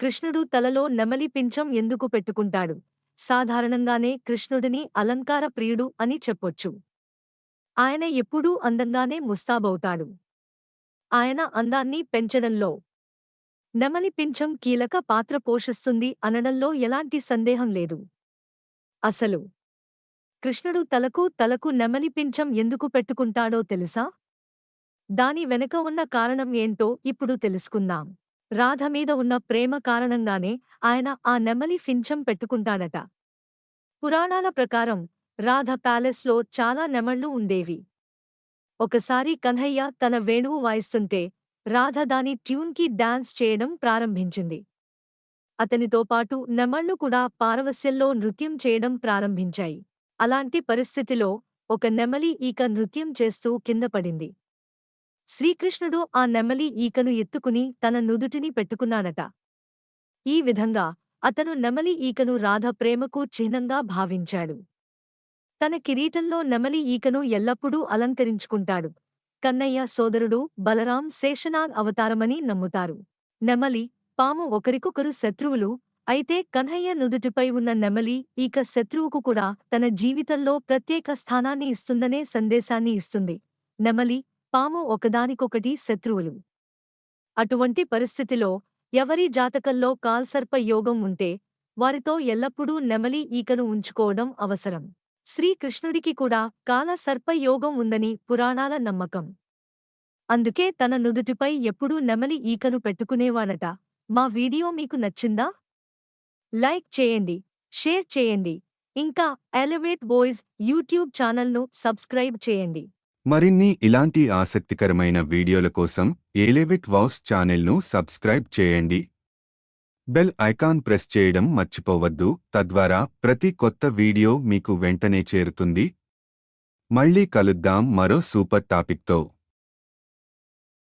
కృష్ణుడు తలలో నెమలి పింఛం ఎందుకు పెట్టుకుంటాడు? సాధారణంగానే కృష్ణుడిని అలంకార ప్రియుడు అని చెప్పొచ్చు. ఆయన ఎప్పుడూ అందంగానే ముస్తాబవుతాడు. ఆయన అందాన్ని పెంచడంలో నెమలి పింఛం కీలక పాత్ర పోషిస్తుంది అనడంలో ఎలాంటి సందేహం లేదు. అసలు కృష్ణుడు తలకు తలకు నెమలి పింఛం ఎందుకు పెట్టుకుంటాడో తెలుసా? దాని వెనుక ఉన్న కారణం ఏంటో ఇప్పుడు తెలుసుకుందాం. రాధ మీద ఉన్న ప్రేమ కారణంగానే ఆయన ఆ నెమలి ఫించం పెట్టుకుంటాడట. పురాణాల ప్రకారం రాధ ప్యాలెస్లో చాలా నెమళ్ళు ఉండేవి. ఒకసారి కన్హయ్య తన వేణువు వాయిస్తుంటే రాధ దాని ట్యూన్కి డాన్స్ చేయడం ప్రారంభించింది. అతనితో పాటు నెమళ్ళు కూడా పారవస్యంలో నృత్యం చేయడం ప్రారంభించాయి. అలాంటి పరిస్థితిలో ఒక నెమలి ఈక నృత్యం చేస్తూ కింద పడింది. శ్రీకృష్ణుడు ఆ నెమలి ఈకను ఎత్తుకుని తన నుదుటిని పెట్టుకున్నాడట. ఈ విధంగా అతను నెమలి ఈకను రాధ ప్రేమకు చిహ్నంగా భావించాడు. తన కిరీటంలో నెమలి ఈకను ఎల్లప్పుడూ అలంకరించుకుంటాడు. కన్నయ్య సోదరుడు బలరాం శేషనాగ్ అవతారమని నమ్ముతారు. నెమలి పాము ఒకరికొకరు శత్రువులు అయితే కన్హయ్య నుదుటిపై ఉన్న నెమలి ఈక శత్రువుకు కూడా తన జీవితంలో ప్రత్యేక స్థానాన్ని ఇస్తుందనే సందేశాన్ని ఇస్తుంది. నెమలి పాము ఒకదానికొకటి శత్రువులు. అటువంటి పరిస్థితిలో ఎవరి జాతకంలో కాల్సర్ప యోగం ఉంటే వారితో ఎల్లప్పుడూ నెమలి ఈకను ఉంచుకోవడం అవసరం. శ్రీకృష్ణుడికి కూడా కాల సర్పయోగం ఉందని పురాణాల నమ్మకం. అందుకే తన నుదుటిపై ఎప్పుడూ నెమలి ఈకను పెట్టుకునేవాడట. మా వీడియో మీకు నచ్చిందా? లైక్ చేయండి షేర్ చేయండి. ఇంకా ఎలివేట్ బాయ్స్ యూట్యూబ్ ఛానల్ను సబ్స్క్రైబ్ చేయండి. మరిన్ని ఇలాంటి ఆసక్తికరమైన వీడియోల కోసం ఏలేవిట్ వాస్ ఛానల్ను సబ్స్క్రైబ్ చేయండి. బెల్ ఐకాన్ ప్రెస్ చేయడం మర్చిపోవద్దు. తద్వారా ప్రతి కొత్త వీడియో మీకు వెంటనే చేరుతుంది. మళ్ళీ కలుద్దాం మరో సూపర్ టాపిక్తో.